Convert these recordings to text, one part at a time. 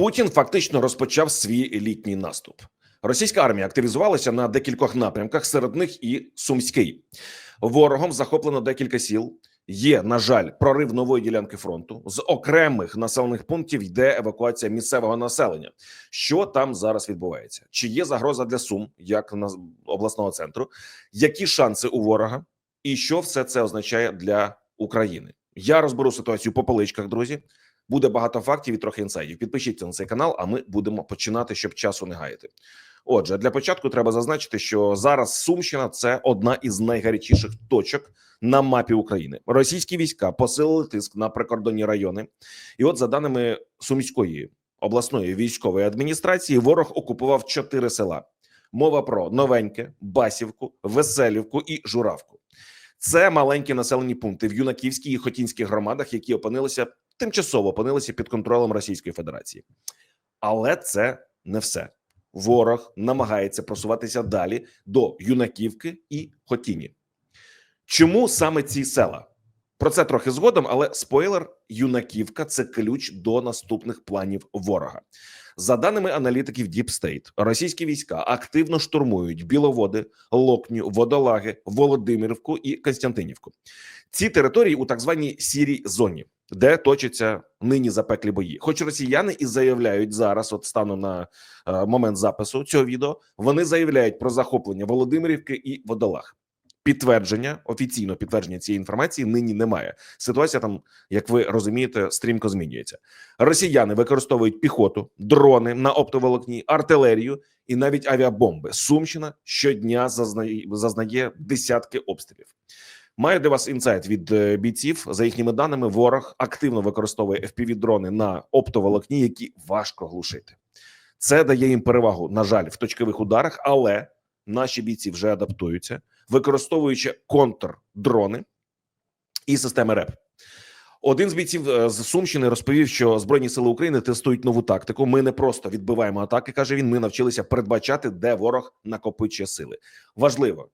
Путін фактично розпочав свій літній наступ. Російська армія активізувалася на декількох напрямках, серед них і Сумський. Ворогом захоплено декілька сіл. Є, на жаль, прорив нової ділянки фронту. З окремих населених пунктів йде евакуація місцевого населення. Що там зараз відбувається? Чи є загроза для Сум, як на обласного центру? Які шанси у ворога, і що все це означає для України? Я розберу ситуацію по поличках, друзі. Буде багато фактів і трохи інсайдів. Підпишіться на цей канал, а ми будемо починати, щоб часу не гаяти. Отже, для початку треба зазначити, що зараз Сумщина це одна із найгарячіших точок на мапі України. Російські війська посилили тиск на прикордонні райони, і от за даними Сумської обласної військової адміністрації, ворог окупував чотири села. Мова про новеньке, Басівку, Веселівку і Журавку. Це маленькі населені пункти в юнаківській і хотінських громадах, які опинилися тимчасово опинилися під контролем Російської Федерації. Але це не все. Ворог намагається просуватися далі до юнаківки і Хотіні. Чому саме ці села? Про це трохи згодом, але спойлер: юнаківка це ключ до наступних планів ворога. За даними аналітиків Deep State, російські війська активно штурмують Біловоди, Локню, Водолаги, Володимирівку і Константинівку. Ці території у так званій сірій зоні, де точаться нині запеклі бої. Хоч росіяни і заявляють зараз, от станом на е, момент запису цього відео, вони заявляють про захоплення Володимирівки і Водолаг. Підтвердження офіційно підтвердження цієї інформації нині немає. Ситуація там, як ви розумієте, стрімко змінюється. Росіяни використовують піхоту, дрони на оптоволокні, артилерію і навіть авіабомби. Сумщина щодня зазнає, зазнає десятки обстрілів. Маю для вас інсайт від е, бійців. За їхніми даними, ворог активно використовує fpv дрони на оптоволокні, які важко глушити. Це дає їм перевагу, на жаль, в точкових ударах, але наші бійці вже адаптуються, використовуючи контрдрони і системи РЕП. Один з бійців е, з Сумщини розповів, що Збройні сили України тестують нову тактику. Ми не просто відбиваємо атаки. каже він. Ми навчилися передбачати, де ворог накопичує сили. Важливо,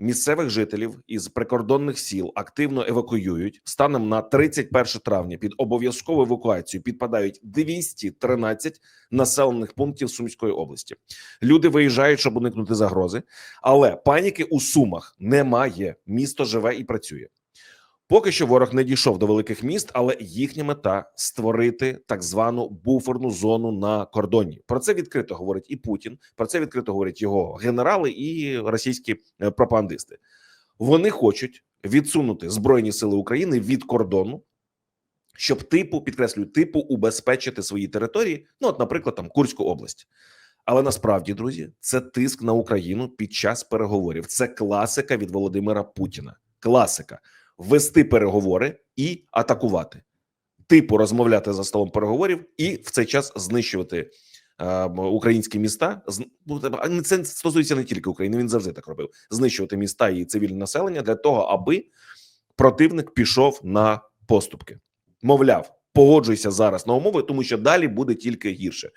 місцевих жителів із прикордонних сіл активно евакуюють. Станом на 31 травня під обов'язкову евакуацію підпадають 213 населених пунктів Сумської області. Люди виїжджають, щоб уникнути загрози, але паніки у Сумах немає. Місто живе і працює. Поки що ворог не дійшов до великих міст, але їхня мета створити так звану буферну зону на кордоні. Про це відкрито говорить і Путін. Про це відкрито говорять його генерали і російські е, пропагандисти. Вони хочуть відсунути збройні сили України від кордону, щоб типу підкреслюю, типу убезпечити свої території. Ну, от, наприклад, там Курську область. Але насправді, друзі, це тиск на Україну під час переговорів. Це класика від Володимира Путіна. Класика вести переговори і атакувати, типу розмовляти за столом переговорів і в цей час знищувати е, українські міста. Ну, а Це стосується не тільки України. Він завжди так робив: знищувати міста і цивільне населення для того, аби противник пішов на поступки. Мовляв, погоджуйся зараз на умови, тому що далі буде тільки гірше.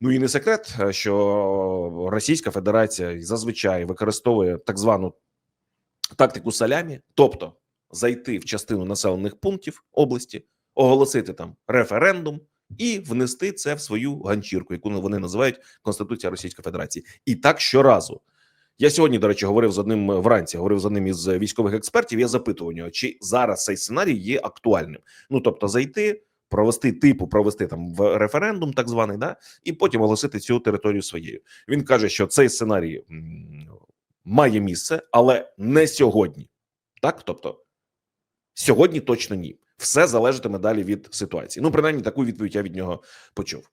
Ну і не секрет, е, що Російська Федерація зазвичай використовує так звану тактику салямі, тобто зайти в частину населених пунктів області, оголосити там референдум і внести це в свою ганчірку, яку вони називають Конституція Російської Федерації. І так щоразу. Я сьогодні, до речі, говорив з одним вранці, говорив з одним із військових експертів. Я запитував нього, чи зараз цей сценарій є актуальним. Ну тобто, зайти, провести типу, провести там в референдум, так званий, да, і потім оголосити цю територію своєю. Він каже, що цей сценарій має місце, але не сьогодні. Так, тобто, сьогодні точно ні. Все залежатиме далі від ситуації. Ну, принаймні, таку відповідь я від нього почув.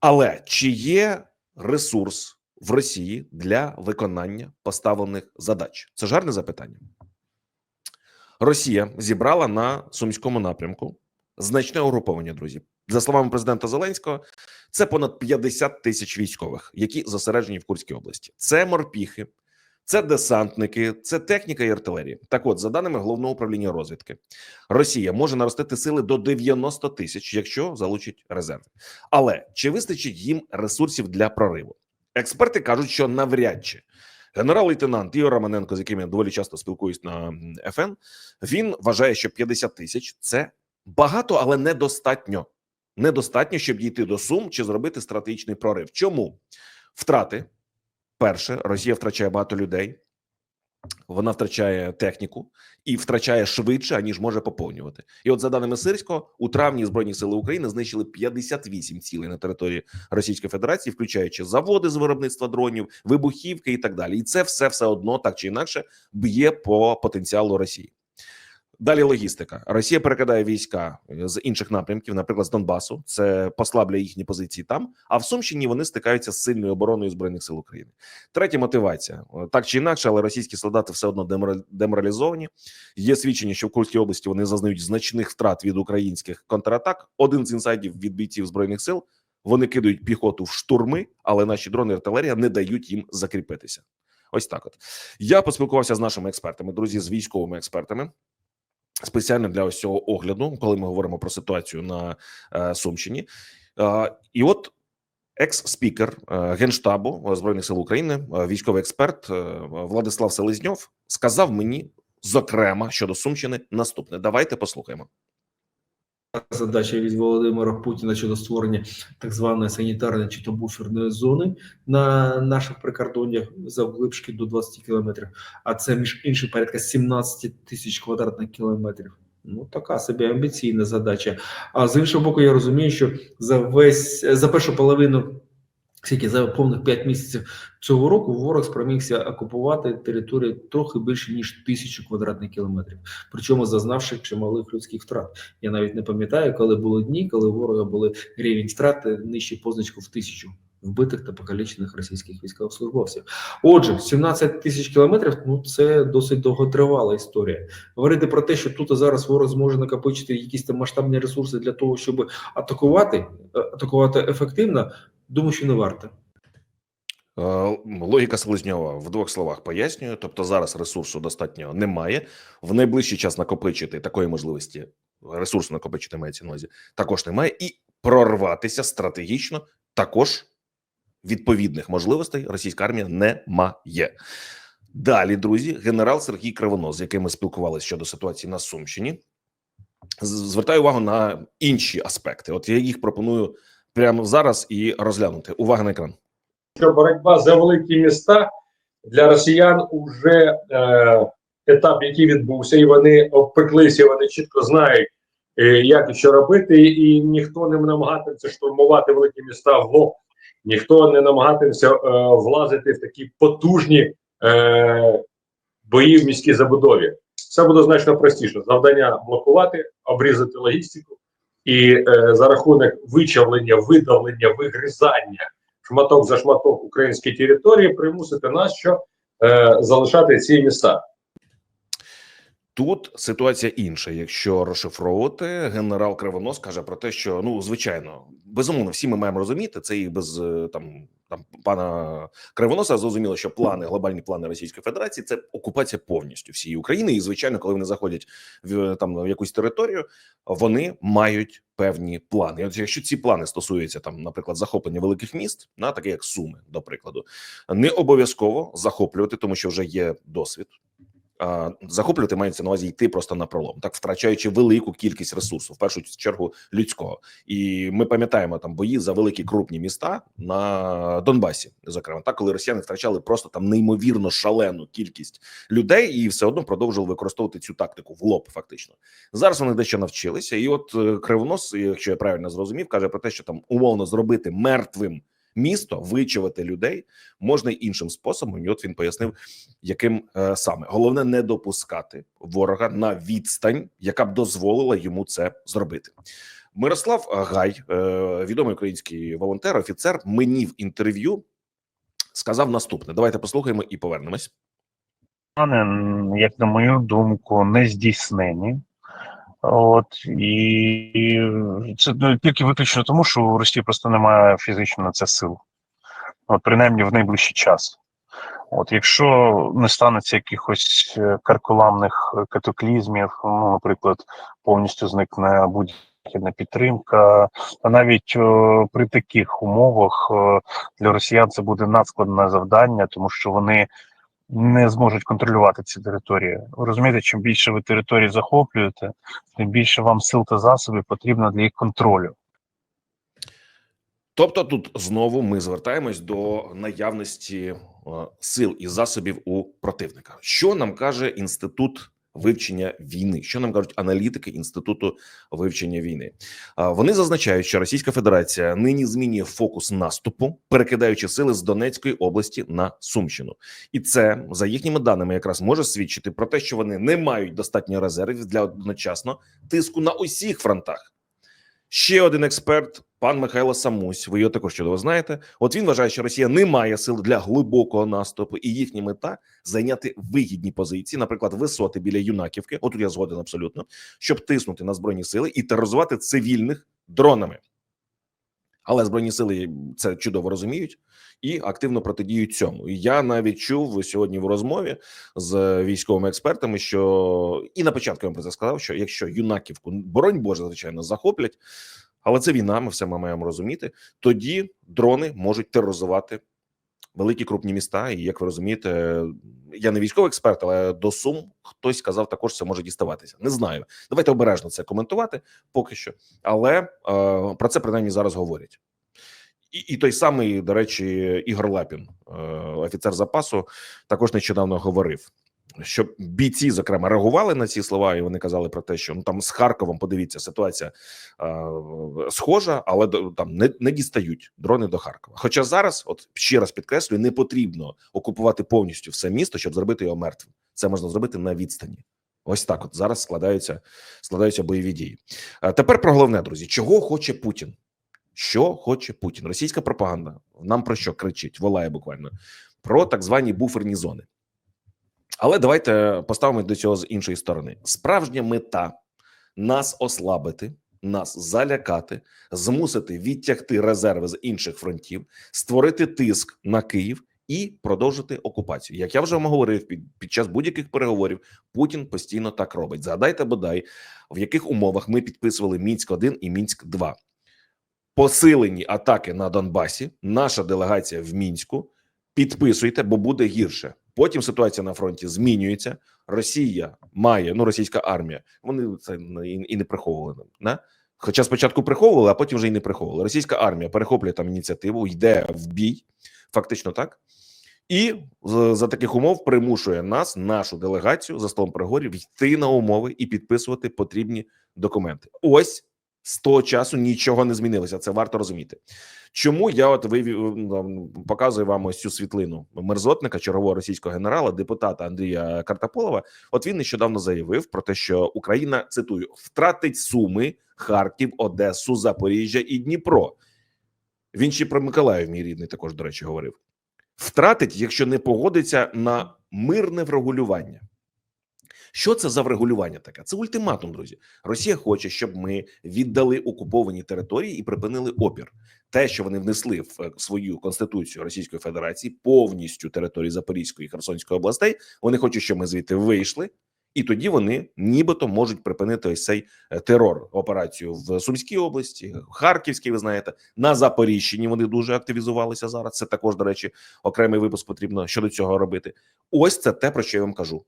Але чи є ресурс в Росії для виконання поставлених задач? Це ж гарне запитання. Росія зібрала на сумському напрямку значне угруповання, друзі. За словами президента Зеленського, це понад 50 тисяч військових, які зосереджені в Курській області. Це морпіхи, це десантники, це техніка і артилерія. Так, от, за даними головного управління розвідки, Росія може наростити сили до 90 тисяч, якщо залучить резерв. Але чи вистачить їм ресурсів для прориву? Експерти кажуть, що навряд чи генерал-лейтенант Ігор Романенко, з яким я доволі часто спілкуюсь на ФН, він вважає, що 50 тисяч це багато, але недостатньо. недостатньо, щоб дійти до Сум чи зробити стратегічний прорив. Чому втрати? Перше, Росія втрачає багато людей, вона втрачає техніку і втрачає швидше, аніж може поповнювати. І от за даними Сирського, у травні збройні сили України знищили 58 цілей на території Російської Федерації, включаючи заводи з виробництва дронів, вибухівки і так далі. І це все все одно так чи інакше б'є по потенціалу Росії. Далі логістика. Росія перекидає війська з інших напрямків, наприклад, з Донбасу. Це послаблює їхні позиції там. А в Сумщині вони стикаються з сильною обороною збройних сил України. Третя мотивація так чи інакше, але російські солдати все одно деморалізовані. Є свідчення, що в Курській області вони зазнають значних втрат від українських контратак. Один з інсайдів від бійців збройних сил. Вони кидають піхоту в штурми, але наші дрони і артилерія не дають їм закріпитися. Ось так. От я поспілкувався з нашими експертами, друзі, з військовими експертами. Спеціально для ось цього огляду, коли ми говоримо про ситуацію на е, Сумщині, е, і от екс-спікер е, генштабу збройних сил України, військовий експерт Владислав Селезньов сказав мені зокрема щодо Сумщини наступне. Давайте послухаємо. Задача від Володимира Путіна щодо створення так званої санітарної чи то буферної зони на наших прикордоннях завглибшки до 20 кілометрів, а це між іншим порядка 17 тисяч квадратних кілометрів. Ну, така собі амбіційна задача. А з іншого боку, я розумію, що за весь за першу половину. Скільки за повних 5 місяців цього року ворог спромігся окупувати територію трохи більше ніж тисячу квадратних кілометрів, причому зазнавши чималих людських втрат. Я навіть не пам'ятаю, коли були дні, коли ворога були рівень втрати нижче позначку в тисячу вбитих та покалічених російських військовослужбовців. Отже, 17 тисяч кілометрів ну це досить довготривала історія. Говорити про те, що тут зараз ворог зможе накопичити якісь там масштабні ресурси для того, щоб атакувати, е, атакувати ефективно. Думаю, що не варто. Е, Логіка Селезньова в двох словах пояснюю. Тобто, зараз ресурсу достатньо немає. В найближчий час накопичити такої можливості ресурсу накопичити мається на увазі також немає, і прорватися стратегічно також відповідних можливостей російська армія не має. Далі, друзі, генерал Сергій Кривонос, з яким ми спілкувалися щодо ситуації на Сумщині, звертаю увагу на інші аспекти. От я їх пропоную прямо зараз і розглянути. Увага на екран. що боротьба за великі міста для росіян уже е, етап, який відбувся, і вони обпеклися, вони чітко знають, е, як і що робити, і ніхто не намагатиметься штурмувати великі міста в лоб, ніхто не намагатиметься е, влазити в такі потужні е, бої в міській забудові. Все буде значно простіше. Завдання блокувати, обрізати логістику, і е, за рахунок вичавлення, видавлення, вигризання шматок за шматок української території примусити нас, що е, залишати ці міста. Тут ситуація інша. Якщо розшифровувати, генерал Кривонос каже про те, що ну звичайно, безумовно, всі ми маємо розуміти це і без е, там там пана Кривоноса зрозуміло, що плани, глобальні плани Російської Федерації це окупація повністю всієї України. І звичайно, коли вони заходять в там в якусь територію, вони мають певні плани. От якщо ці плани стосуються там, наприклад, захоплення великих міст, на таке як Суми, до прикладу, не обов'язково захоплювати, тому що вже є досвід. Захоплювати мається на увазі йти просто на пролом, так втрачаючи велику кількість ресурсу, в першу чергу людського. І ми пам'ятаємо там бої за великі крупні міста на Донбасі, зокрема, так коли росіяни втрачали просто там неймовірно шалену кількість людей, і все одно продовжували використовувати цю тактику в лоб. Фактично зараз вони дещо навчилися, і от е, Кривонос, якщо я правильно зрозумів, каже про те, що там умовно зробити мертвим. Місто вичавити людей можна й іншим способом. І от він пояснив, яким е, саме головне не допускати ворога на відстань, яка б дозволила йому це зробити. Мирослав Гай, е, відомий український волонтер, офіцер, мені в інтерв'ю сказав наступне: давайте послухаємо і повернемось. як на мою думку, не здійснені. От і це тільки виключно тому, що у Росії просто немає фізично на це сил, от принаймні в найближчий час. От, якщо не станеться якихось е, карколамних катаклізмів, ну, наприклад, повністю зникне будь-яка підтримка, то навіть е, при таких умовах е, для росіян це буде надскладне завдання, тому що вони не зможуть контролювати ці території. Розумієте, чим більше ви території захоплюєте, тим більше вам сил та засобів потрібно для їх контролю. Тобто, тут знову ми звертаємось до наявності е, сил і засобів у противника. Що нам каже інститут вивчення війни? Що нам кажуть аналітики інституту вивчення війни? Вони зазначають, що Російська Федерація нині змінює фокус наступу, перекидаючи сили з Донецької області на Сумщину, і це за їхніми даними якраз може свідчити про те, що вони не мають достатньо резервів для одночасно тиску на усіх фронтах. Ще один експерт, пан Михайло Самусь. Ви його також чудово знаєте. От він вважає, що Росія не має сил для глибокого наступу, і їхня мета зайняти вигідні позиції, наприклад, висоти біля юнаківки. Отут я згоден абсолютно, щоб тиснути на збройні сили і тероризувати цивільних дронами. Але збройні сили це чудово розуміють і активно протидіють цьому. Я навіть чув сьогодні в розмові з військовими експертами, що і на початку я вам про це сказав, що якщо юнаківку боронь Боже, звичайно, захоплять, але це війна, ми все ми маємо розуміти. Тоді дрони можуть тероризувати великі крупні міста. І як ви розумієте, я не військовий експерт, але до сум хтось сказав, також це може діставатися. Не знаю. Давайте обережно це коментувати поки що, але е, про це принаймні зараз говорять. І, і той самий, до речі, Ігор Лапін, е, офіцер запасу, також нещодавно говорив, що бійці, зокрема, реагували на ці слова, і вони казали про те, що ну там з Харковом, подивіться, ситуація е, схожа, але там не, не дістають дрони до Харкова. Хоча зараз, от ще раз підкреслюю, не потрібно окупувати повністю все місто, щоб зробити його мертвим. Це можна зробити на відстані. Ось так, от зараз складаються складаються бойові дії. А тепер про головне, друзі, чого хоче Путін? Що хоче Путін? Російська пропаганда нам про що кричить, волає буквально про так звані буферні зони. Але давайте поставимо до цього з іншої сторони. Справжня мета нас ослабити, нас залякати, змусити відтягти резерви з інших фронтів, створити тиск на Київ і продовжити окупацію. Як я вже вам говорив під, під час будь-яких переговорів, Путін постійно так робить. Згадайте бодай, в яких умовах ми підписували Мінськ 1 і Мінськ 2 посилені атаки на Донбасі. Наша делегація в мінську. Підписуйте, бо буде гірше. Потім ситуація на фронті змінюється. Росія має ну російська армія. Вони це і, і не приховували. Не? Хоча спочатку приховували, а потім вже й не приховували. Російська армія перехоплює там ініціативу, йде в бій, фактично так. І за таких умов примушує нас, нашу делегацію за столом переговорів, йти на умови і підписувати потрібні документи. Ось з того часу нічого не змінилося. Це варто розуміти. Чому я от вивів м, показую вам ось цю світлину мерзотника, чергового російського генерала, депутата Андрія Картаполова. От він нещодавно заявив про те, що Україна цитую втратить Суми, Харків, Одесу, Запоріжжя і Дніпро. Він ще про Миколаїв, мій рідний, також до речі, говорив. Втратить, якщо не погодиться на мирне врегулювання. Що це за врегулювання таке? Це ультиматум, друзі. Росія хоче, щоб ми віддали окуповані території і припинили опір. Те, що вони внесли в е, свою конституцію Російської Федерації, повністю території Запорізької і Херсонської областей. Вони хочуть, щоб ми звідти вийшли, і тоді вони нібито можуть припинити ось цей е, терор операцію в Сумській області, Харківській. Ви знаєте, на Запоріжчині вони дуже активізувалися зараз. Це також, до речі, окремий випуск потрібно щодо цього робити. Ось це те, про що я вам кажу.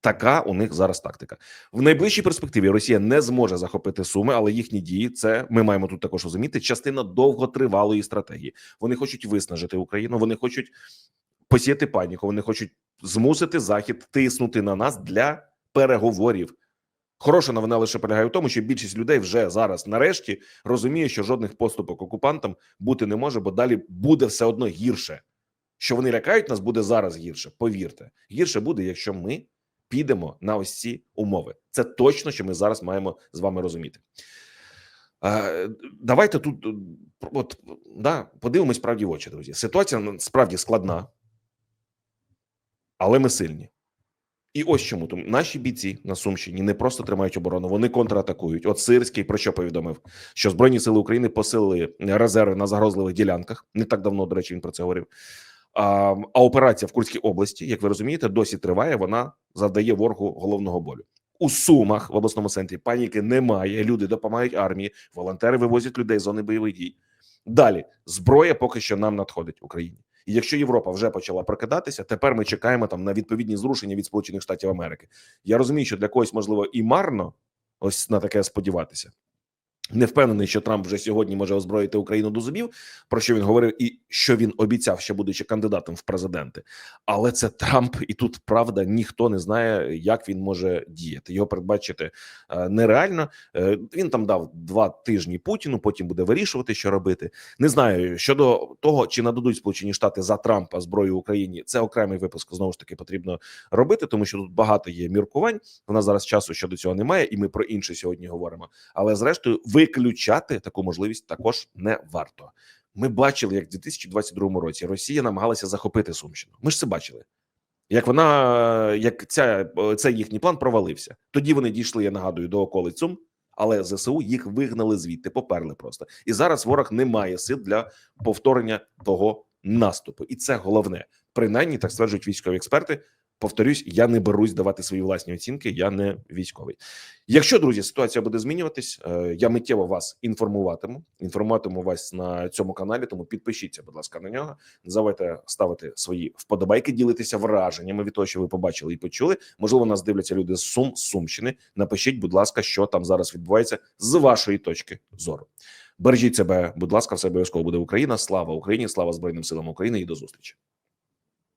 Така у них зараз тактика. В найближчій перспективі Росія не зможе захопити суми, але їхні дії це ми маємо тут також розуміти. Частина довготривалої стратегії. Вони хочуть виснажити Україну. Вони хочуть посіяти паніку. Вони хочуть змусити захід тиснути на нас для переговорів. Хороша новина лише полягає в тому, що більшість людей вже зараз, нарешті, розуміє, що жодних поступок окупантам бути не може, бо далі буде все одно гірше. Що вони лякають нас, буде зараз гірше. Повірте, гірше буде, якщо ми підемо на ось ці умови. Це точно, що ми зараз маємо з вами розуміти. Давайте тут от да, подивимось справді в очі, друзі. Ситуація ну, справді складна, але ми сильні. І ось чому тому наші бійці на Сумщині не просто тримають оборону, вони контратакують. От Сирський про що повідомив, що Збройні сили України посилили резерви на загрозливих ділянках. Не так давно, до речі, він про це говорив. А, операція в Курській області, як ви розумієте, досі триває. Вона завдає ворогу головного болю. У Сумах в обласному центрі паніки немає. Люди допомагають армії, волонтери вивозять людей з зони бойових дій. Далі зброя поки що нам надходить Україні. І якщо Європа вже почала прокидатися, тепер ми чекаємо там на відповідні зрушення від Сполучених Штатів Америки. Я розумію, що для когось можливо і марно ось на таке сподіватися. Не впевнений, що Трамп вже сьогодні може озброїти Україну до зубів, про що він говорив, і що він обіцяв, ще будучи кандидатом в президенти. Але це Трамп, і тут правда ніхто не знає, як він може діяти. Його передбачити е, нереально. Е, Він там дав два тижні Путіну. Потім буде вирішувати, що робити. Не знаю щодо того, чи нададуть Сполучені Штати за Трампа зброю Україні. Це окремий випуск знову ж таки потрібно робити, тому що тут багато є міркувань. У нас зараз часу щодо цього немає, і ми про інше сьогодні говоримо. Але зрештою, виключати таку можливість також не варто. Ми бачили, як в 2022 році Росія намагалася захопити Сумщину. Ми ж це бачили. Як вона, як ця цей їхній план провалився, тоді вони дійшли, я нагадую, до околиць Сум, але ЗСУ їх вигнали звідти, поперли просто. І зараз ворог не має сил для повторення того наступу, і це головне. Принаймні так стверджують військові експерти. Повторюсь, я не берусь давати свої власні оцінки. Я не військовий. Якщо друзі, ситуація буде змінюватись, е, я миттєво вас інформуватиму. Інформуватиму вас на цьому каналі. Тому підпишіться, будь ласка, на нього. Не забувайте ставити свої вподобайки, ділитися враженнями від того, що ви побачили і почули. Можливо, нас дивляться люди з Сум, Сумщини. Напишіть, будь ласка, що там зараз відбувається з вашої точки зору. Бережіть себе, будь ласка, все обов'язково буде Україна. Слава Україні! Слава Збройним силам України і до зустрічі.